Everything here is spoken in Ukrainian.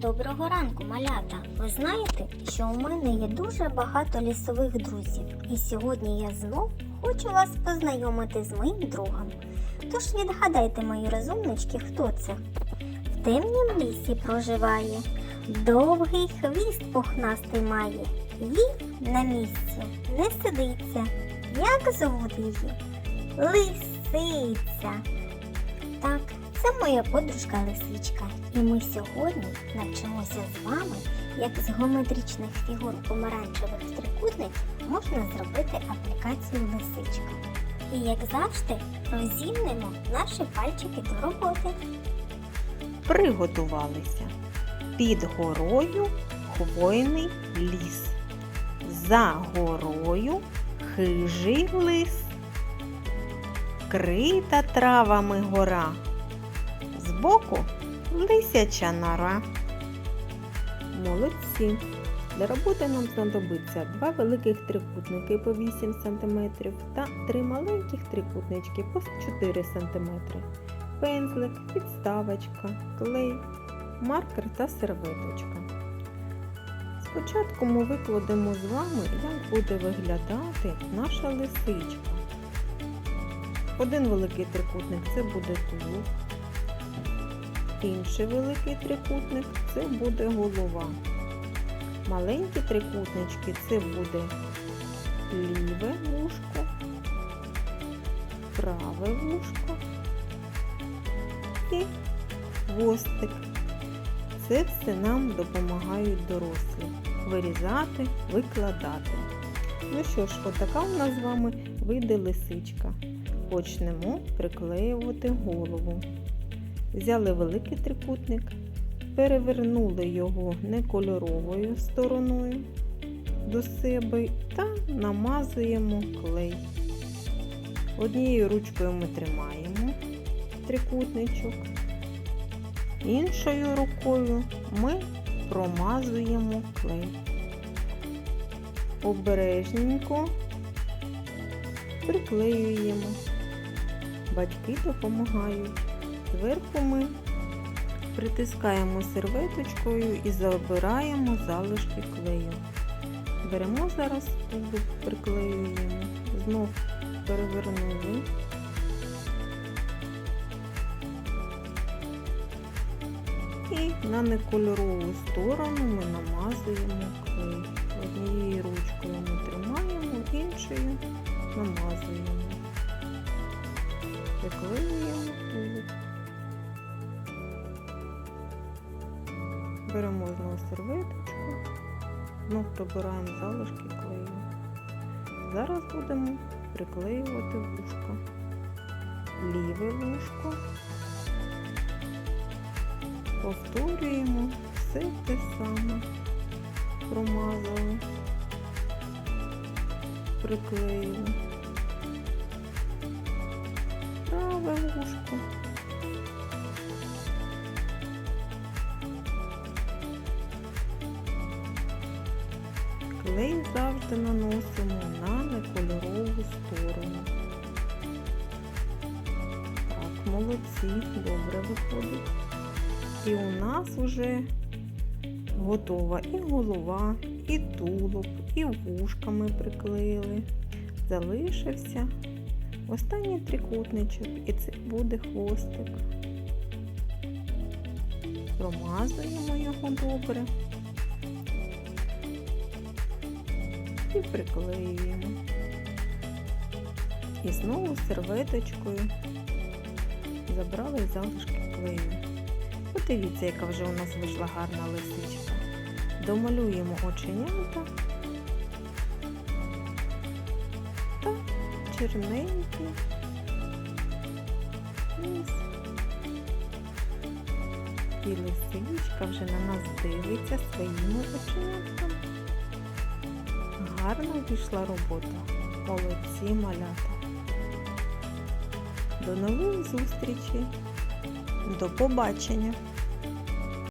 Доброго ранку, малята! Ви знаєте, що у мене є дуже багато лісових друзів, і сьогодні я знов хочу вас познайомити з моїм другом. Тож відгадайте, мої розумнички, хто це? В темнім лісі проживає, довгий хвіст пухнастий має. Він на місці не сидиться. Як звуть її? Лисиця. Це моя подружка лисичка. І ми сьогодні навчимося з вами, як з геометричних фігур помаранчевих трикутників можна зробити аплікацію лисичка. І як завжди, розімнемо наші пальчики до роботи. Приготувалися. Під горою хвойний ліс. За горою хижий лис. Крита травами гора. Збоку лисяча нора. Молодці! Для роботи нам знадобиться два великих трикутники по 8 см та три маленьких трикутнички по 4 см пензлик, підставочка, клей, маркер та серветочка. Спочатку ми викладемо з вами, як буде виглядати наша лисичка. Один великий трикутник це буде тулуб, інший великий трикутник це буде голова. Маленькі трикутнички це буде ліве вушко, праве вушко і хвостик. Це все нам допомагають дорослі вирізати, викладати. Ну що ж, отака у нас з вами вийде лисичка. Почнемо приклеювати голову. Взяли великий трикутник, перевернули його некольоровою стороною до себе та намазуємо клей. Однією ручкою ми тримаємо трикутничок. Іншою рукою ми промазуємо клей. Обережненько приклеюємо. Батьки допомагають. Зверху ми притискаємо серветочкою і забираємо залишки клею. Беремо зараз приклеюємо, знов перевернули. І на некольорову сторону ми намазуємо клей. Однією ручкою ми тримаємо, іншою намазуємо. Приклеюємо Беремо знову серветочку, знов прибираємо залишки клею. Зараз будемо приклеювати вушко. Ліве вушко. Повторюємо все те саме. Промазали, приклеїли. Праве вушко. Клей завжди наносимо на некольорову сторону. Так, молодці, добре виходить. І у нас вже готова і голова, і тулуб, і вушка ми приклеїли. Залишився останній трикутничок, і це буде хвостик. Промазуємо його добре і приклеюємо. І знову серветочкою забрали залишки клею. Подивіться, яка вже у нас вийшла гарна лисичка. Домалюємо оченята та черненький ніс. І лисичка вже на нас дивиться своїми оченятками. Гарно вийшла робота. Молодці малята. До нових зустрічей. До побачення!